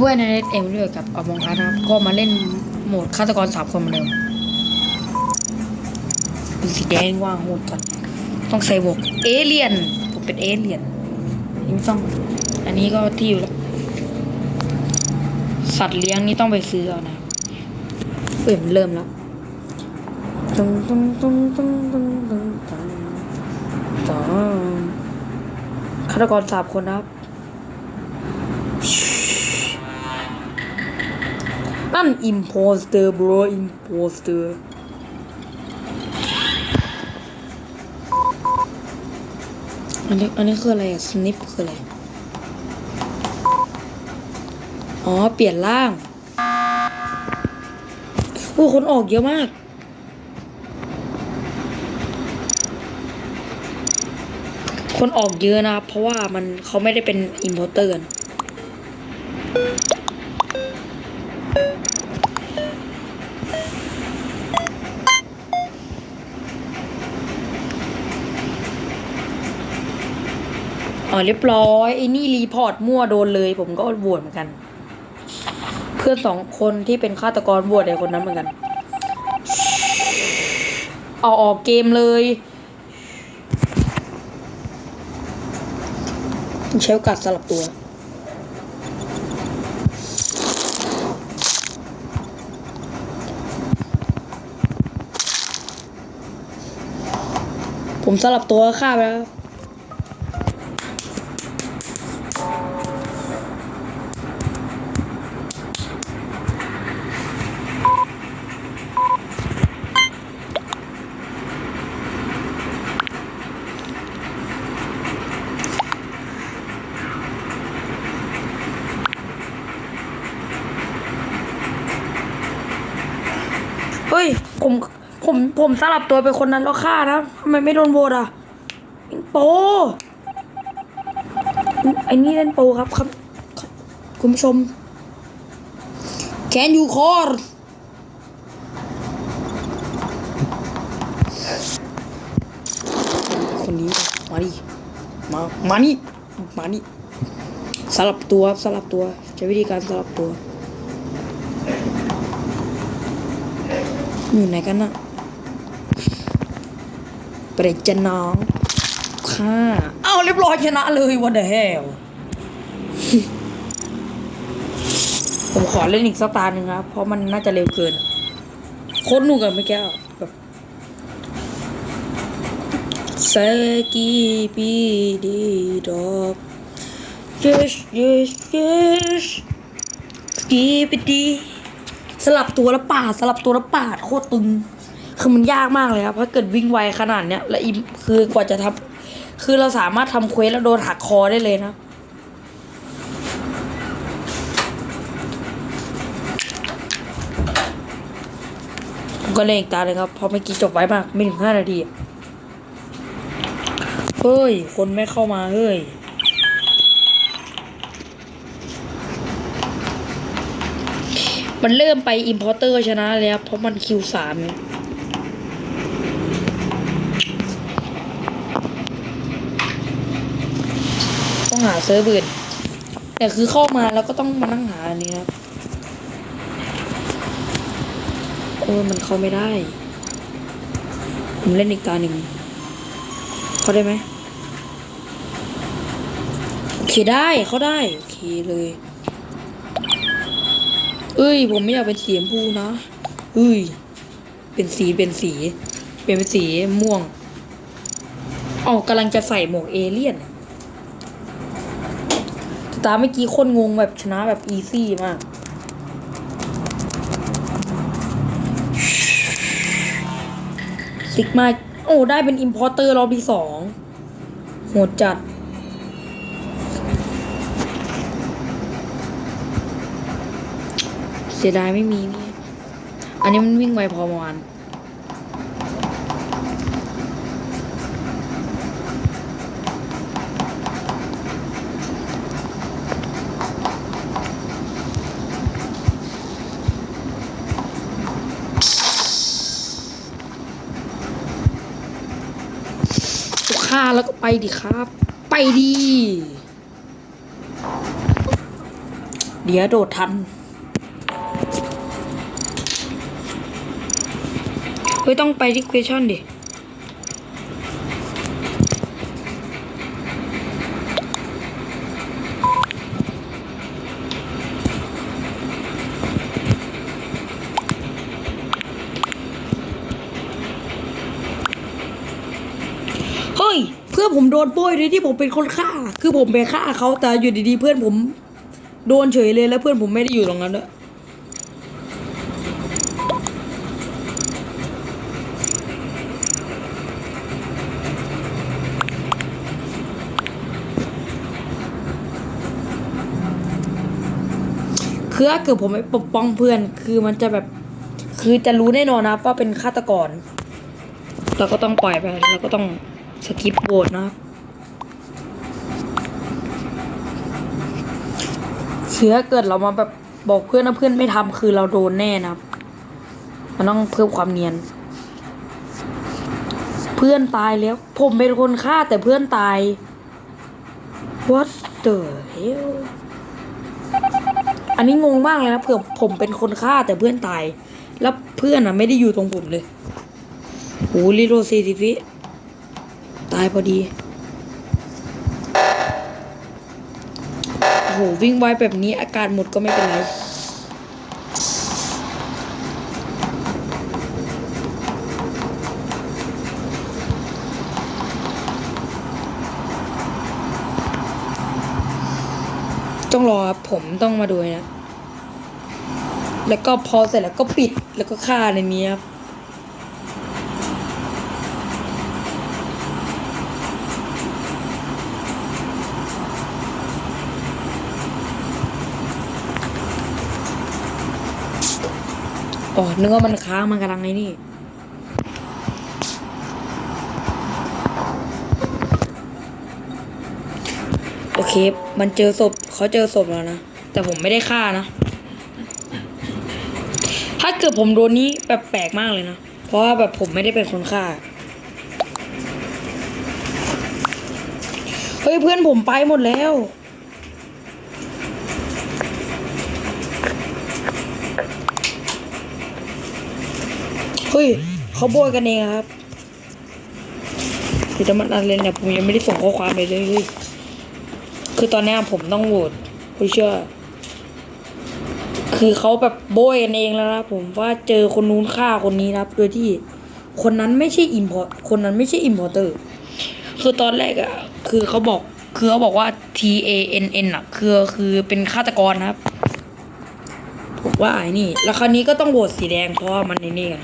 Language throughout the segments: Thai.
คือว่ในเน็ตเอลเลือกกับอมองคัสครับ ก็มาเล่นโหมดฆาตกรสามคนเหมือนเดิมดูสีแดงว่างหมดก่อนต้องใส่บวกเอเลียนผมเป็นเอเลียนยิ่งต้อง อันนี้ก็ที่อยู่แล้วสัตว์เลี้ยงนี่ต้องไปซื้อเอานะเอ็ยมเริ่มแล้วตึงตึงตึงตึงตึงตึงตึงฆาตกรสามคนนะครับ นั่น imposter bro imposter อันนี้อันนี้คืออะไรอะ snip คืออะไร อ๋อ เปลี่ยนร่างโอ้คนออกเยอะมากคนออกเยอะนะเพราะว่ามันเขาไม่ได้เป็น importer กันอ๋อ เรียบร้อยไอ้นี่รีพอร์ตมั่วโดนเลย ผมก็โหวตเหมือนกัน เพื่อนสองคนที่เป็นฆาตกรโหวตไอ้คนนั้นเหมือนกัน เอาออกเกมเลยใช้โอกาสสลับตัวผมสลับตัวฆ่าไปแล้ว เฮ้ย ผมผมผมสลับตัวเป็นคนนั้นแล้วฆ่านะทำไมไม่โดนโหวตอะโปไอ้นี่เล่นโปครับครับครับ คุณผู้ชม แคนยูคอร์คนนี้มาดิมามานี่มานี่สลับตัวสลับตัวใช้วิธีการสลับตัว อยู่ไหนกันน่ะเปรตจะน้องค่ะเอาเรียบร้อยชนะเลยวันเด hell ผมขอเล่นอีกสักตาหนึ่งครับ เพราะมันน่าจะเร็วเกิน โคตรหนุกอะเมื่อกี้อะแบบสกีปีดีดอก yes yes yes สกีปีดี สลับตัวแล้วปาดสลับตัวแล้วปาดโคตรตึง คือมันยากมากเลยครับถ้าเกิดวิ่งไวขนาดเนี้ยและอีคือกว่าจะทำคือเราสามารถทำเควสแล้วโดนหักคอได้เลยนะก็เล่นอีกตาเลยครับเพราะเมื่อกี้จบไว้มาก ไม่ถึงห้านาที เฮ้ย คนไม่เข้ามา เฮ้ย มันเริ่มไป importer ชนะเลยครับเพราะมันคิวสามต้องหาเซิร์ฟอื่นแต่คือเข้ามาแล้วก็ต้องมานั่งหาอันนี้นะครับโอ้มันเข้าไม่ได้ ผมเล่นอีกตาหนึ่งเข้าได้ไหมโอเคได้เข้าได้ โอเคเลย เอ้ย ผมไม่อยากเป็นสีชมพูนะเอ้ย เป็นสีเป็นสี เป็นเป็นสีม่วงอ๋อกำลังจะใส่หมวกเอเลี่ยนแต่ตาเมื่อกี้คนงงแบบชนะแบบอีซี่มากซิกมาโอ้ได้เป็นอิมพอร์เตอร์รอบที่สองโหดจัด เสียดายไม่มีนี่ อันนี้มันวิ่งไวพอมาณฆ่าแล้วก็ไปดิครับ ไปดี เดี๋ยวโดดทัน ฮ้ยต้องไปที่ question ดิเฮ้ยเพื่อนผมโดนโป้ยเลยที่ผมเป็นคนฆ่า คือผมไปฆ่าเขาแต่อยู่ดีๆเพื่อนผมโดนเฉยเลยแล้วเพื่อนผมไม่ได้อยู่ตรงนั้นด้วย คือถ้าเกิดผมไม่ปกป้องเพื่อน คือมันจะแบบ คือจะรู้แน่นอนนะว่าเป็นฆาตกร เราก็ต้องปล่อยไป เราก็ต้องสกิปโหวตนะครับเชื้อเกิดเรามาแบบบอกเพื่อนนะเพื่อนไม่ทำคือเราโดนแน่นะมันต้องเพิ่มความเนียน เพื่อนตายแล้ว ผมเป็นคนฆ่าแต่เพื่อนตาย what the hell อันนี้งงมากเลยนะเผื่อผมเป็นคนฆ่าแต่เพื่อนตาย แล้วเพื่อนอะไม่ได้อยู่ตรงผมเลยโอ้ลิโรซีสิฟิตายพอดีโอ้โหวิ่งไวแบบนี้อาการหมดก็ไม่เป็นไร ผมต้องมาดูนะ แล้วก็พอเสร็จแล้วก็ปิดแล้วก็ฆ่าในนี้ครับอ๋อนึกว่ามันค้างมันกำลังไอ้นี่ เคมันเจอศพเขาเจอศพแล้วนะ แต่ผมไม่ได้ฆ่านะ ถ้าเกิดผมโดนนี้แบบแปลกมากเลยนะ เพราะว่าแบบผมไม่ได้เป็นคนฆ่า เฮ้ยเพื่อนผมไปหมดแล้ว เฮ้ยเขาโบยกันเองครับคือจะมันอะไรเนี่ยผมยังไม่ได้ส่งข้อความไปเลย คือตอนนี้ผมต้องโหวตผู้เชื่อ คือเขาแบบโบยกันเองแล้วนะผมว่าเจอคนนู้นฆ่าคนนี้นะครับโดยที่ คนนั้นไม่ใช่อิมพอร์ตคนนั้นไม่ใช่อิมพอร์เตอร์ คือตอนแรกอะคือเขาบอกคือเขาบอกว่า T A N N อะคือคือเป็นฆาตกรนะครับผมว่าไอ้นี่ แล้วคราวนี้ก็ต้องโหวตสีแดงเพราะมันในนี่กัน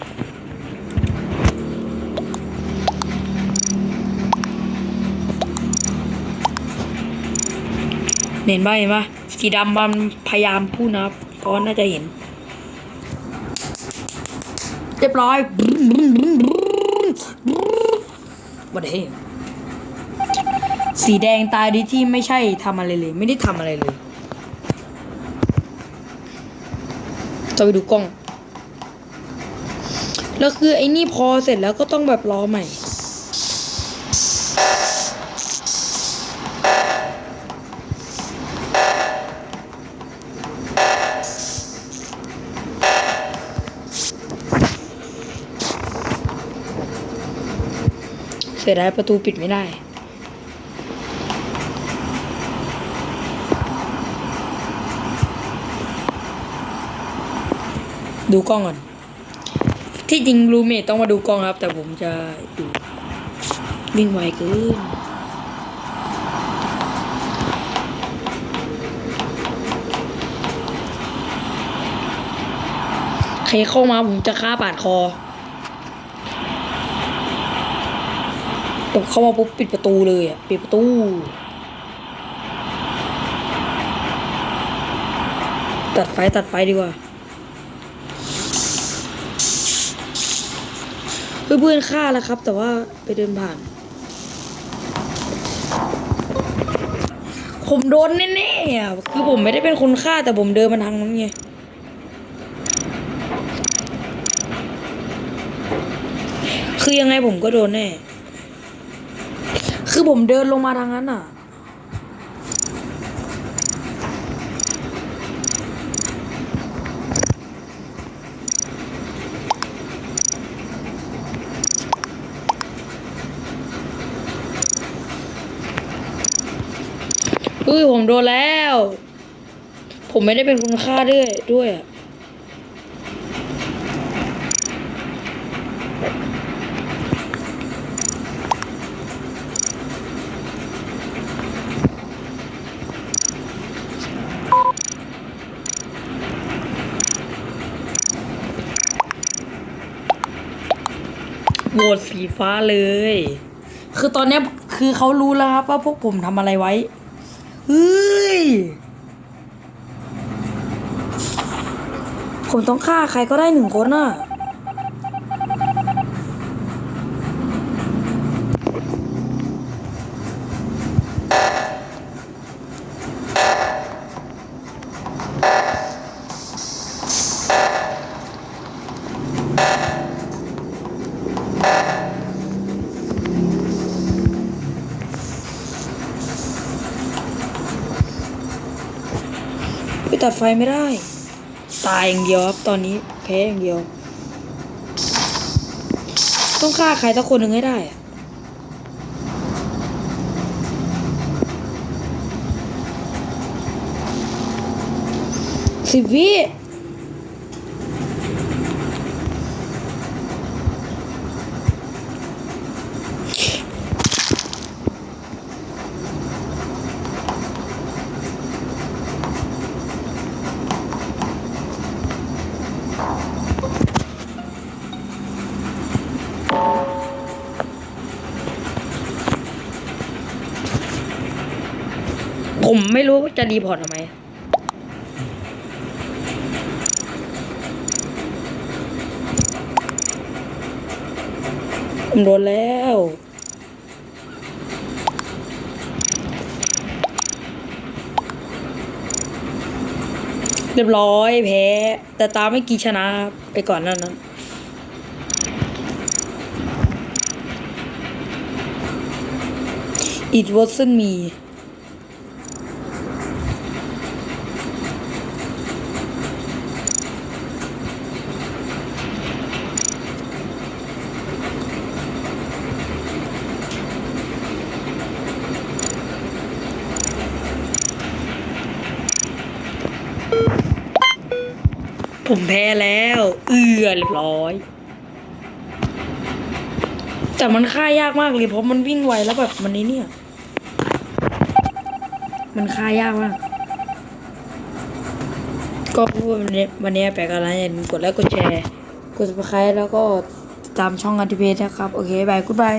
เห็นป่ะเห็นป่ะสีดำมันพยายามพูดนะครับเพราะน่าจะเห็น เรียบร้อยบัดเฮสีแดงตายดีที่ไม่ใช่ทำอะไรเลย ไม่ได้ทำอะไรเลยจะไปดูกล้อง แล้วคือไอ้นี่พอเสร็จแล้วก็ต้องแบบรอใหม่ เสียดายประตูปิดไม่ได้ ดูกล้องก่อน ที่จริงรูเมทต้องมาดูกล้องครับ แต่ผมจะดูวิ่งไวเกินใครเข้ามาผมจะฆ่าปาดคอ ผมเข้ามาปุ๊บปิดประตูเลยอะปิดประตูตัดไฟตัดไฟดีกว่าเพื่อนเพื่อนฆ่าแล้วครับ แต่ว่าไปเดินผ่าน ผมโดนแน่ๆอะคือผมไม่ได้เป็นคนฆ่าแต่ผมเดินมาทางนั้นไงคือยังไงผมก็โดนแน่ คือผมเดินลงมาทางนั้นอะ อุ้ยผมโดนแล้ว ผมไม่ได้เป็นคุณค่าด้วยด้วยอะ ฟ้าเลย คือตอนนี้คือเขารู้แล้วครับว่าพวกผมทำอะไรไว้ เฮ้ย ผมต้องฆ่าใครก็ได้หนึ่งคนน่ะ ตัดไฟไม่ได้ ตายอย่างเดียวครับตอนนี้แพ้อย่างเดียว ต้องฆ่าใครสักคนหนึ่งให้ได้อะสิบวิ ผมไม่รู้ว่าจะรีพอร์ตทำไม ผมโดนแล้วเรียบร้อยแพ้ แต่ตาไม่กี่ชนะไปก่อนนั้นนั้น It wasn't me ผมแพ้แล้ว เอือเรียบร้อย แต่มันฆ่ายากมากเลยเพราะมันวิ่งไวแล้วแบบมันนี้เนี่ย มันฆ่ายากมากก็วันนี้วันนี้แปลกอะไรอย่าลืมกดไลค์กดแชร์ กด subscribe แล้วก็ตามช่องอันติเพจนะครับ โอเคบายกุ๊ดบาย